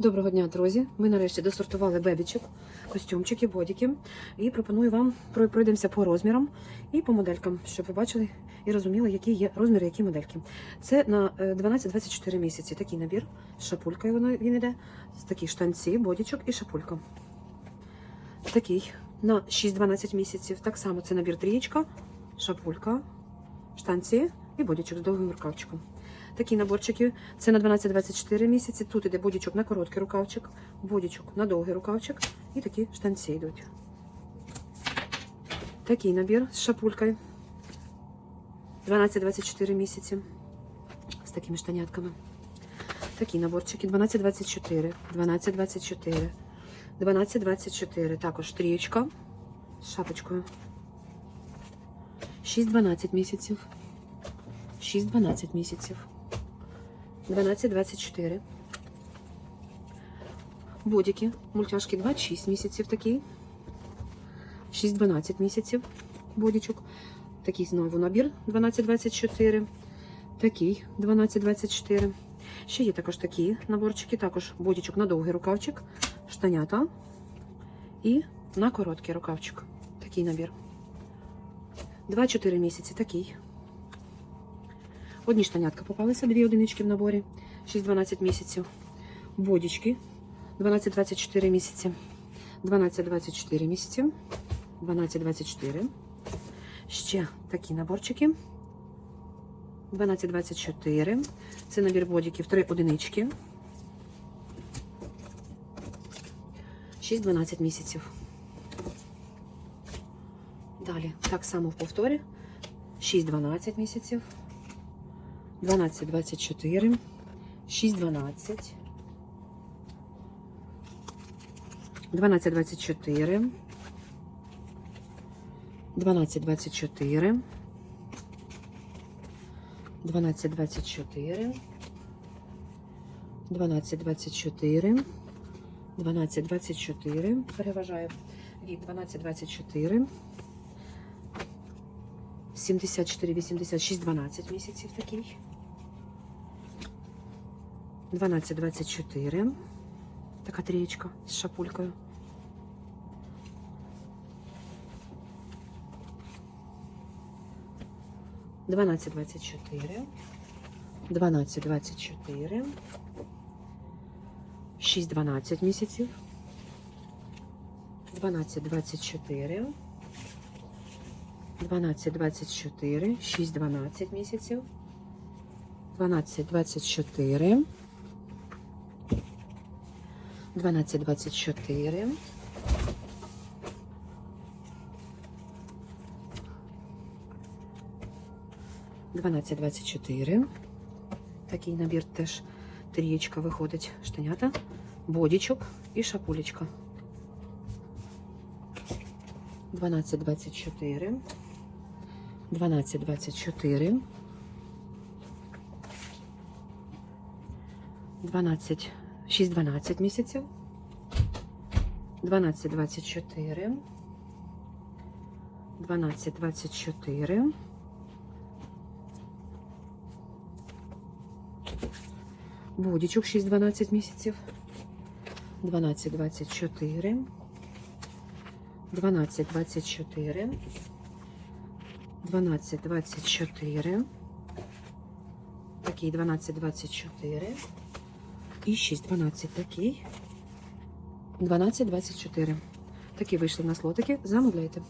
Доброго дня, друзі! Ми нарешті досортували бебічок, костюмчики, бодіки. І пропоную вам пройдемося по розмірам і по моделькам, щоб ви бачили і розуміли, які є розміри, які модельки. Це на е, 12-24 місяці. Такий набір з шапулькою він іде. Такі штанці, бодічок і шапулька. Такий на 6-12 місяців. Так само це набір трієчка, шапулька, штанці і бодічок з довгим рукавчиком. Такі наборчики. Це на 12-24 місяці. Тут іде бодічок на короткий рукавчик, бодічок на довгий рукавчик і такі штанці йдуть. Такий набір з шапулькою. 12-24 місяці. З такими штанятками. Такі наборчики 12-24, 12-24, 12-24. Також трієчка з шапочкою. 6-12 місяців. 6-12 місяців. 12-24. Бодіки. Мультяшки 26 місяців такий. 6-12 місяців. Бодічок. Такий знову набір 12-24. Такий 12-24. Ще є також такі наборчики. Також бодічок на довгий рукавчик, штанята і на короткий рукавчик. Такий набір. 2-4 місяці такий. Одні штанятка попалися, дві одинички в наборі, 6-12 місяців. Бодічки 12-24 місяці. 12-24 місяці. 12-24. Ще такі наборчики. 12-24. Це набір бодіків 3 одинички. 6-12 місяців. Далі так само в повторі. 6-12 місяців. 12, 24, 6, 12, 12, 24, 12, 24, 12, 24, 12, 24, 12, 24, переважаю. Від 12, 24, 74, 86, 12 місяців такий. 12-24. Така трієчка з шапулькою. Дванадцять двадцять чотири. Дванадцять двадцять чотири. Шість дванадцять місяців. Дванадцять двадцять чотири. Дванадцять двадцять чотири. Шість дванадцять місяців. Дванадцять двадцять чотири. 12,24. Дванадцять двадцять чотири. Такий набір теж трієчка виходить. штенята. бодічок і шапулечка. 12,24. 12,24. 12 6-12 місяців. 12-24. 12-24. Бодічок 6-12 місяців. 12-24. 12-24. 12-24. Такий 12-24. І 6, 12 такий. 12, 24. Такі вийшли на слотики. Замовляйте.